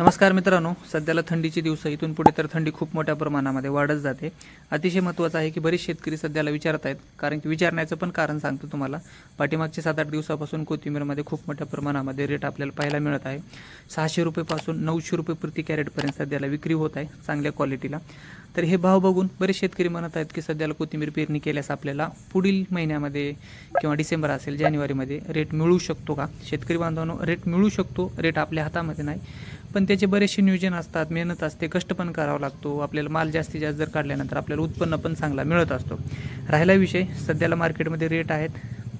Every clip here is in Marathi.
नमस्कार मित्रांनो सध्याला थंडीचे दिवस आहे. इथून पुढे तर थंडी खूप मोठ्या प्रमाणामध्ये वाढत जाते. अतिशय महत्त्वाचं आहे की बरेच शेतकरी सध्याला विचारत आहेत कारण की विचारण्याचं पण कारण सांगतो तुम्हाला. पाठीमागचे सात आठ दिवसापासून कोथिंबीरमध्ये खूप मोठ्या प्रमाणामध्ये रेट आपल्याला पाहायला मिळत आहे. सहाशे रुपयेपासून नऊशे रुपये प्रति कॅरेटपर्यंत सध्याला विक्री होत आहे चांगल्या क्वालिटीला. तर हे भाव बघून बरेच शेतकरी म्हणत आहेत की सध्याला कोथिंबीर पेरणी केल्यास आपल्याला पुढील महिन्यामध्ये किंवा डिसेंबर असेल जानेवारीमध्ये रेट मिळू शकतो का? शेतकरी बांधवांनो रेट मिळू शकतो रेट आपल्या हातामध्ये नाही. पण त्याचे बरेचसे नियोजन असतात मेहनत असते कष्ट पण करावा लागतो. आपल्याला माल जास्तीत जास्त जर काढल्यानंतर आपल्याला उत्पन्न पण चांगला मिळत असतो. राहिला विषय सध्याला मार्केटमध्ये रेट आहेत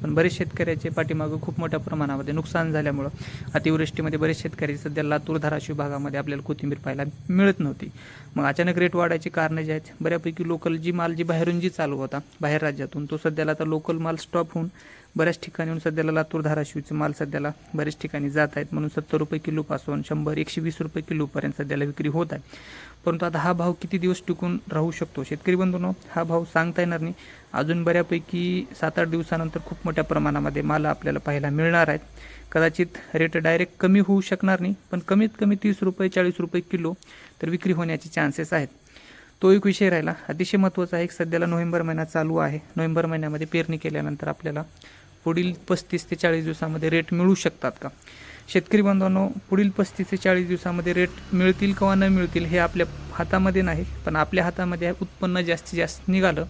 पण बरेच शेतकऱ्याचे पाठीमागं खूप मोठ्या प्रमाणामध्ये नुकसान झाल्यामुळं अतिवृष्टीमध्ये बरेच शेतकरी सध्या लातूर धाराशिव भागामध्ये आपल्याला कोथिंबीर पाहायला मिळत नव्हती. मग अचानक रेट वाढायची कारणं जी आहेत बऱ्यापैकी लोकल जी माल जी बाहेरून जी चालू होता बाहेर राज्यातून तो सध्याला आता लोकल माल स्टॉप होऊन बऱ्याच ठिकाणीहून सध्याला लातूर धाराशिवचे माल सध्याला बऱ्याच ठिकाणी जात आहेत. म्हणून सत्तर रुपये किलोपासून शंभर एकशे वीस रुपये किलोपर्यंत सध्याला विक्री होत आहे. परंतु आता हा भाव किती दिवस टिकून राहू शकतो? शेतकरी बंधूंनो हा भाव सांगता येणार नाही. अजून बऱ्यापैकी सात आठ दिवसानंतर खूप मोठ्या प्रमाणामध्ये माल आपल्याला पाहायला मिळणार आहेत. कदाचित रेट डायरेक्ट कमी होऊ शकणार नाही पण कमीत कमी तीस रुपये चाळीस रुपये किलो तर विक्री होण्याचे चान्सेस आहेत. तो एक विषय राहिला. अतिशय महत्त्वाचा आहे सध्याला नोव्हेंबर महिना चालू आहे. नोव्हेंबर महिन्यामध्ये पेरणी केल्यानंतर आपल्याला पुढील पस्तीस ते चाळीस दिवसामध्ये रेट मिळू शकतात का? शेतकरी बांधवांनो पुढील पस्तीस ते चाळीस दिवसामध्ये रेट मिळतील किंवा न मिळतील हे आपल्या हातामध्ये नाही पण आपल्या हातामध्ये उत्पन्न जास्तीत जास्त निघालं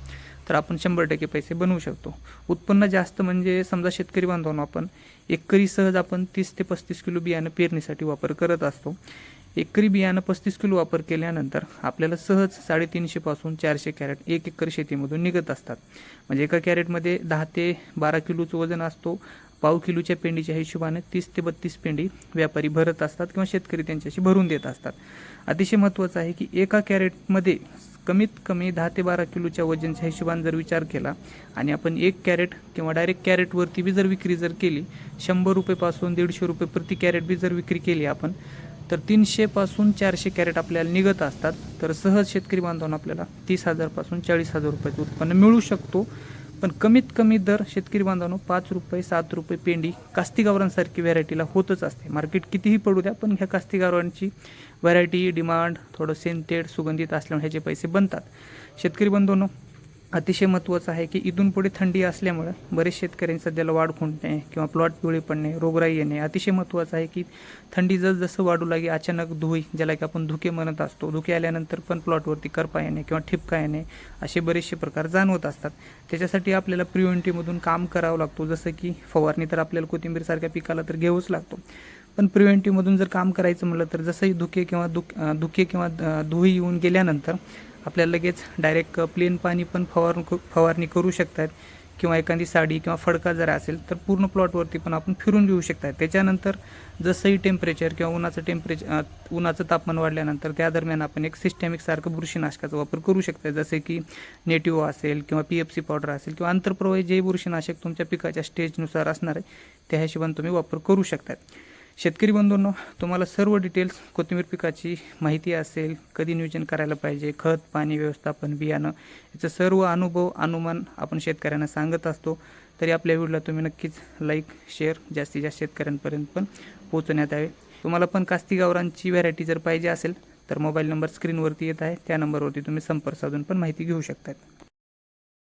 तर आपण शंभर टक्के पैसे बनवू शकतो. उत्पन्न जास्त म्हणजे समजा शेतकरी बांधवांनो आपण एकरी सहज आपण तीस ते पस्तीस किलो बियाणं पेरणीसाठी वापर करत असतो. एकरी बियाणं पस्तीस किलो वापर केल्यानंतर आपल्याला सहज साडेतीनशेपासून चारशे कॅरेट एक एकर शेतीमधून निघत असतात. म्हणजे एका कॅरेटमध्ये दहा ते बारा किलोचं वजन असतो. पाव किलोच्या पेंडीच्या हिशोबाने तीस ते बत्तीस पेंडी व्यापारी भरत असतात किंवा शेतकरी त्यांच्याशी भरून देत असतात. अतिशय महत्त्वाचं आहे की एका कॅरेटमध्ये कमीत कमी दहा ते बारा किलोच्या वजनच्या हिशोबाने जर विचार केला आणि आपण एक कॅरेट किंवा डायरेक्ट कॅरेटवरती बी जर विक्री जर केली शंभर रुपयेपासून दीडशे रुपये प्रति कॅरेट बी जर विक्री केली आपण तर तीनशेपासून चारशे कॅरेट आपल्याला निघत असतात. तर सहज शेतकरी बांधवांना आपल्याला तीस हजारपासून चाळीस हजार रुपयाचं उत्पन्न मिळू शकतो. पण कमीत कमी दर शेतकरी बांधवांनो पाच रुपये सात रुपये पेंडी कास्ती गावरांसारखी व्हरायटीला होतच असते. मार्केट कितीही पडू द्या पण ह्या कास्ती गावरांची व्हरायटी डिमांड थोडं सेंटेड सुगंधित असल्यामुळे ह्याचे पैसे बनतात. शेतकरी बंधूंनो अतिशय महत्त्वाचं आहे की इथून पुढे थंडी असल्यामुळं बरेच शेतकऱ्यांनी सध्याला वाढ खुंटणे किंवा प्लॉट पिवळे पडणे रोगराई येणे. अतिशय महत्त्वाचं आहे की थंडी जसजसं वाढू लागेल अचानक धुई ज्याला की आपण धुके म्हणत असतो. धुके आल्यानंतर पण प्लॉटवरती करपा येणे किंवा ठिपका येणे असे बरेचसे प्रकार जाणवत असतात. त्याच्यासाठी आपल्याला प्रिव्हेंटिव्हमधून काम करावं लागतो. जसं की फवारणी तर आपल्याला कोथिंबीरसारख्या पिकाला तर घेऊच लागतो. पण प्रिव्हेंटिव्हमधून जर काम करायचं म्हटलं तर जसंही धुके किंवा दुख धुके किंवा धुई येऊन गेल्यानंतर आपल्याला लगेच डायरेक्ट प्लेन पाणी पण फवार फवारणी करू शकतात. किंवा एखादी साडी किंवा फडका जर असेल तर पूर्ण प्लॉटवरती पण आपण फिरून घेऊ शकतात. त्याच्यानंतर जसंही टेम्परेचर किंवा उन्हाचं टेम्परेचर उन्हाचं तापमान वाढल्यानंतर त्या दरम्यान आपण एक सिस्टॅमिकसारखं बुरशीनाशकाचा वापर करू शकता जसे की नेटिव्ह असेल किंवा पी एफ सी पावडर असेल किंवा आंतरप्रवाही जे बुरशीनाशक तुमच्या पिकाच्या स्टेजनुसार असणार आहे त्या हिशोबाने तुम्ही वापर करू शकतात. शेतकरी बंधूंनो तुम्हाला सर्व डिटेल्स कोथिंबीर पिकाची माहिती असेल कधी नियोजन करायला पाहिजे खत पाणी व्यवस्थापन बियाणं याचं सर्व अनुभव अनुमान आपण शेतकऱ्यांना सांगत असतो. तरी आपल्या व्हिडिओला तुम्ही नक्कीच लाईक शेअर जास्तीत जास्त शेतकऱ्यांपर्यंत पण पोहोचवण्यात यावे. तुम्हाला पण कास्ती गावरांची व्हरायटी जर पाहिजे असेल तर मोबाईल नंबर स्क्रीनवरती येत आहे. त्या नंबरवरती तुम्ही संपर्क साधून पण माहिती घेऊ शकतात